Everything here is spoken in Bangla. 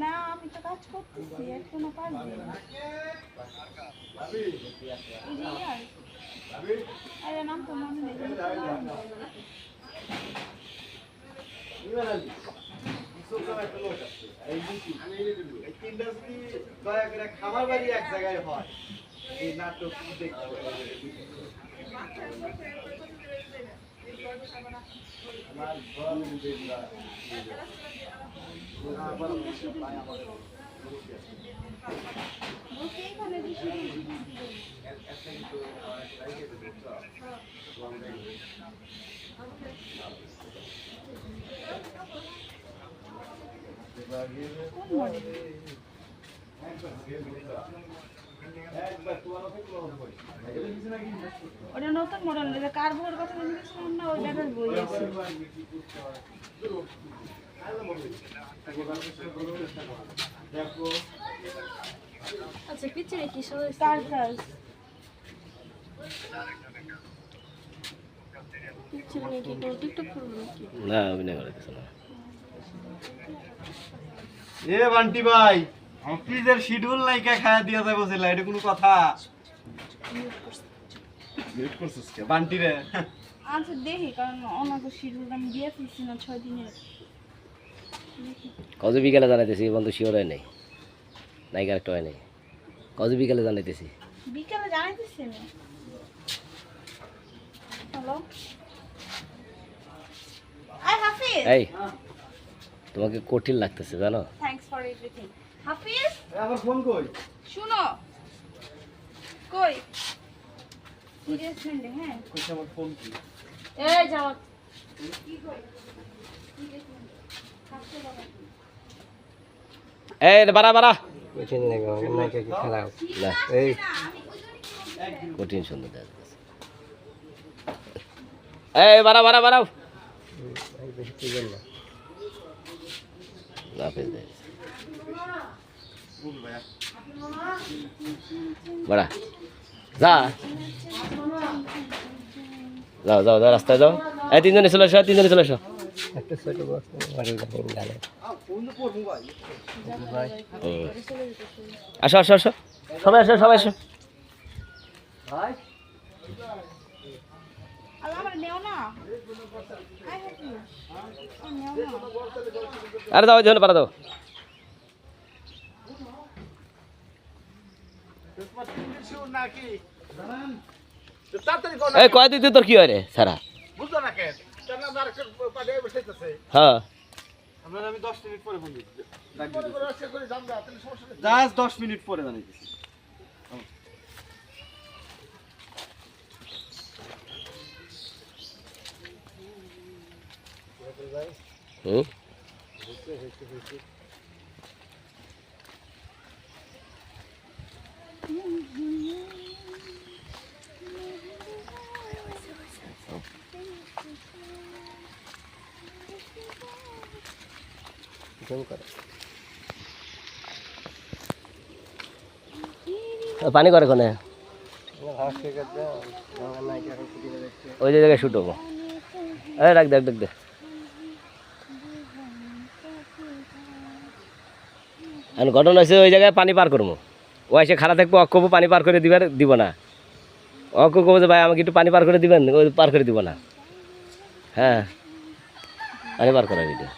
না, আমি তো কাজ করতেছি, এখনও পারব না। এই যে ইয়ার। আরে, নাম তো মনে খাবার বাড়ি এক জায়গায় হয় এই নাটক দেখতে আমার বড় যেগুলা বসে দিছি ওটা নতুন মডেল এটা কার বইয়ের কথা বলছিলাম না ওই ব্যাগের বই আছে আচ্ছা পিছনে কি তার কাজ পিছনে কি কোনো টিকটক করব না অভিনয় করে না। এ বান্টি ভাই অফিসের শিডিউল নাই কে খায়া দিয়া যাব বসে এটা কোনো কথা? মিউট করছিস কে? বান্টি রে। আচ্ছা দেখি কারণ ওনাকে শিডিউল আমি দিয়ে ফেলছি না ছয় দিনের। কত বিকেলে জানাইতেছি বন্ধু শিওর হয় নাই। নাই কারেক্ট হয় নাই। কত বিকেলে জানাইতেছি। বিকেলে জানাইতেছি আমি। হ্যালো আই হাফিজ। এই তোমাকে কঠিন লাগতেছে জানো? Thanks for everything Hafiz? আমার ফোন কই? শুনো। কই? সিরিয়াস ফ্রেন্ড হ্যাঁ? কইছে আমার ফোন কি? এই যাও কি কই? সিরিয়াস ফ্রেন্ড থাকতে বাবা এই বাড়া বাড়া। খেলা না। এই কঠিন সুন্দর দেখা এই বাড়া বাড়া বাড়াও না। বাড়া। যা। যাও যাও যাও এই তিনজনে চলে এসো তিনজনে চলে। আসো আসো আসো। আসো, সবাই আসো। আরে দাও জন্য পারা দাও। এই কয় দিতে তোর কি হয় রে সারা? বুঝছ না কেন? হ্যাঁ। আমি 10 মিনিট পরে ফোন দিচ্ছি জাস্ট 10 মিনিট পরে হুম? পানি করে কোনে? ওই জায়গায় শুট হব। এই রাখ, দেখ দেখ দেখ। ঘটনা হয়েছে, ওই জায়গায় পানি পার করব। ও এসে খারাপ থাকব অক্ষবো পানি পার করে দিবার, দিব না। অক্ষ কবো যে ভাই, আমাকে একটু পানি পার করে দিবেন। ওই পার করে দিব না। হ্যাঁ পানি পার করা এটা